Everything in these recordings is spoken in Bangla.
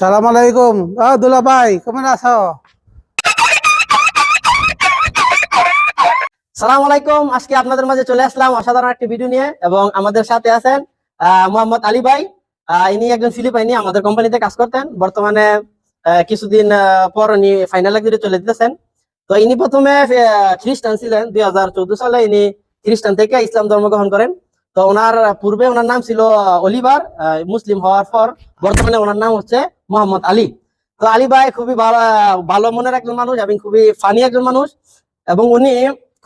সালাম আলাইকুম। দুলা ভাই, কেমন আছো? সালাম আলাইকুম। আজকে আপনাদের মাঝে চলে আসলাম অসাধারণ একটি ভিডিও নিয়ে এবং আমাদের সাথে আছেন মোহাম্মদ আলী ভাই। ইনি একজন ফিলিপাইনি আমাদের কোম্পানিতে কাজ করতেন। বর্তমানে কিছুদিন পর উনি ফাইনাল এক্সিটে চলে যেতেছেন। তো ইনি প্রথমে খ্রিস্টান ছিলেন দুই হাজার চোদ্দ সালে। ইনি খ্রিস্টান থেকে ইসলাম ধর্ম গ্রহণ করেন। তো ওনার পূর্বে ওনার নাম ছিল অলিভার মুসলিম হওয়ার পর বর্তমানে ওনার নাম হচ্ছে মোহাম্মদ আলী। তো আলী ভাই খুবই ভালো ভালো মনের একজন মানুষ এবং খুবই ফানি একজন মানুষ এবং উনি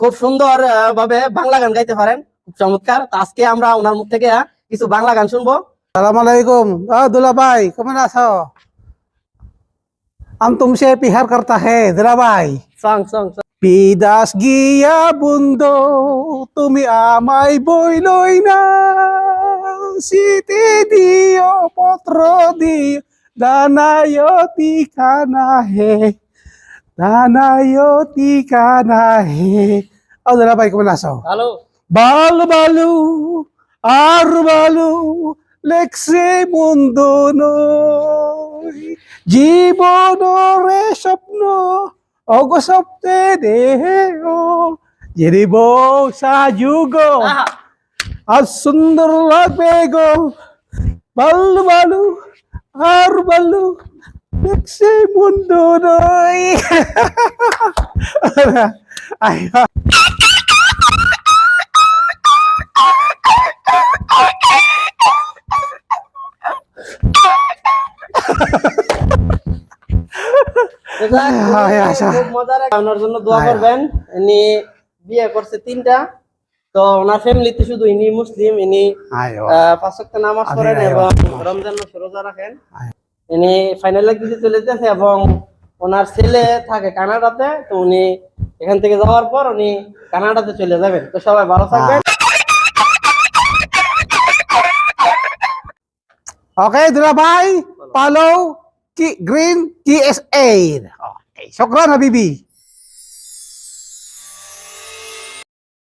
খুব সুন্দর ভাবে বাংলা গান গাইতে পারেন। খুব চমৎকার। আজকে আমরা ওনার মুখ থেকে কিছু বাংলা গান শুনব। সালাম আলাইকুম। দুলা ভাই কেমন আছো? আমি তুমসে পিহার কর্তা হে দুলা ভাই। Song song. বিদাস গিয়া বন্ধু তুমি আমায় বইলই না। শীতে দিও পত্র দিও দানায় ঠিকানা হে দানায় ঠিকানা হে। ও দুলা ভাই কেমন আছো? হ্যালো বাল বালু আর বালু লেখছে মন্দ নয় জীবনরে স্বপ্ন অগ সপ্তে দেহ জেরিব সাজুগ আর সুন্দর লাগবে গো বালু বালু আর বালু লেখছে ওনার জন্য দোয়া। করবেন। ইনি বিয়ে করছে তিনটা। তো ওনার ফ্যামিলিতে শুধু ইনি মুসলিম ইনি পাঁচ নামাজ পড়েন এবং রমজান মাসে রোজা রাখেন। ইনি ফাইনাল দিতে চলে যেতেছে এবং ওনার ছেলে থাকে কানাডাতে। তো উনি এখান থেকে যাওয়ার পর উনি কানাডাতে চলে যাবেন। তো সবাই ভালো থাকবেন। Dula Bhai, follow Ki Green TSA. Okay, syukran Habibi.